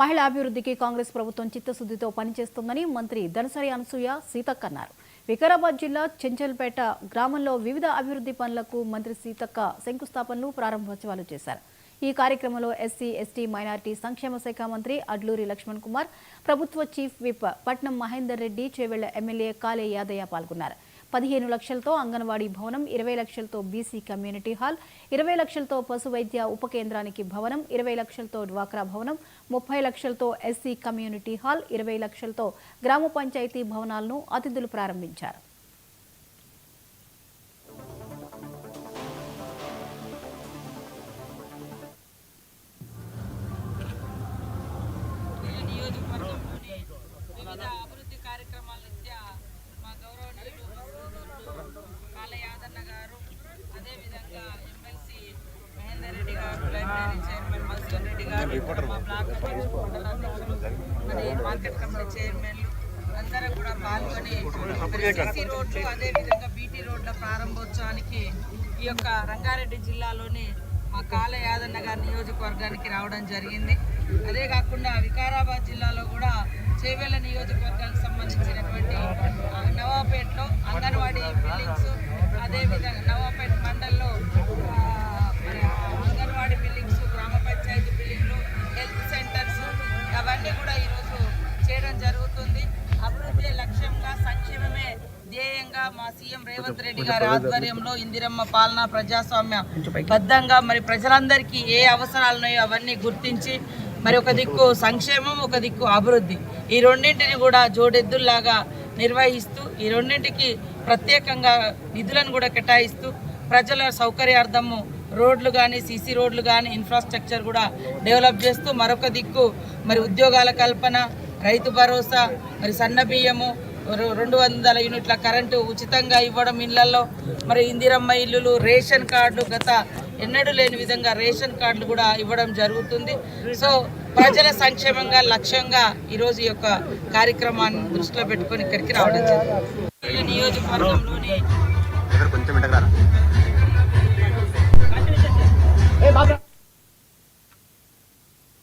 మహిళా అభివృద్ధికి కాంగ్రెస్ ప్రభుత్వం చిత్తశుద్ధితో పనిచేస్తుందని మంత్రి దనసరి అనసూయ సీతక్క అన్నారు. వికారాబాద్ జిల్లా చెంచల్పేట గ్రామంలో వివిధ అభివృద్ధి పనులకు మంత్రి సీతక్క శంకుస్థాపనలు ప్రారంభోత్సవాలు చేశారు. ఈ కార్యక్రమంలో ఎస్సీ ఎస్టీ మైనారిటీ సంక్షేమ శాఖ మంత్రి అడ్లూరి లక్ష్మణ్ కుమార్ ప్రభుత్వ చీఫ్ విప్ పట్నం మహేందర్ రెడ్డి చేవెళ్ళ ఎమ్మెల్యే కాలే యాదయ్య పాల్గొన్నారు. పదిహేను లక్షలతో అంగన్వాడీ భవనం ఇరవై లక్షలతో బీసీ కమ్యూనిటీ హాల్ ఇరవై లక్షలతో పశు వైద్య ఉప కేంద్రానికి భవనం ఇరవై లక్షలతో డ్వాక్రా భవనం ముప్పై లక్షలతో ఎస్సీ కమ్యూనిటీ హాల్ ఇరవై లక్షలతో గ్రామ పంచాయతీ భవనాలను అతిథులు ప్రారంభించారు. మార్కెట్ కమిటీ చైర్మన్లు అందరూ కూడా పాల్గొని మరి సిసి రోడ్లు అదేవిధంగా బీటీ రోడ్ల ప్రారంభోత్సవానికి ఈ యొక్క రంగారెడ్డి జిల్లాలోని మా కాళ యాదన్న గారి నియోజకవర్గానికి రావడం జరిగింది. అదే కాకుండా వికారాబాద్ జిల్లాలో కూడా చేవెళ్ళ నియోజకవర్గానికి సంబంధించినటువంటి నవాపేటలో అంగన్వాడీ బిల్డింగ్స్ అదేవిధంగా నవాపేట జరుగుతుంది. అభివృద్ధి లక్ష్యంగా సంక్షేమమే ధ్యేయంగా మా సీఎం రేవంత్ రెడ్డి గారి ఆధ్వర్యంలో ఇందిరమ్మ పాలన ప్రజాస్వామ్య బద్ధంగా మరి ప్రజలందరికీ ఏ అవసరాలు ఉన్నాయో అవన్నీ గుర్తించి మరి ఒక దిక్కు సంక్షేమం ఒక దిక్కు అభివృద్ధి. ఈ రెండింటిని కూడా జోడెద్దుల్లాగా నిర్వహిస్తూ ఈ రెండింటికి ప్రత్యేకంగా నిధులను కూడా కేటాయిస్తూ ప్రజల సౌకర్యార్థము రోడ్లు కానీ సీసీ రోడ్లు కానీ ఇన్ఫ్రాస్ట్రక్చర్ కూడా డెవలప్ చేస్తూ మరొక దిక్కు మరి ఉద్యోగాల కల్పన రైతు భరోసా మరి సన్న బియ్యము రెండు వందల యూనిట్ల కరెంటు ఉచితంగా ఇవ్వడం ఇళ్ళలో. మరి ఇందిరమ్మ ఇల్లులు రేషన్ కార్డులు గత ఎన్నడూ లేని విధంగా రేషన్ కార్డులు కూడా ఇవ్వడం జరుగుతుంది. సో ప్రజల సంక్షేమంగా లక్ష్యంగా ఈరోజు ఈ యొక్క కార్యక్రమాన్ని దృష్టిలో పెట్టుకొని ఇక్కడికి రావడం జరిగింది. నియోజకవర్గంలోని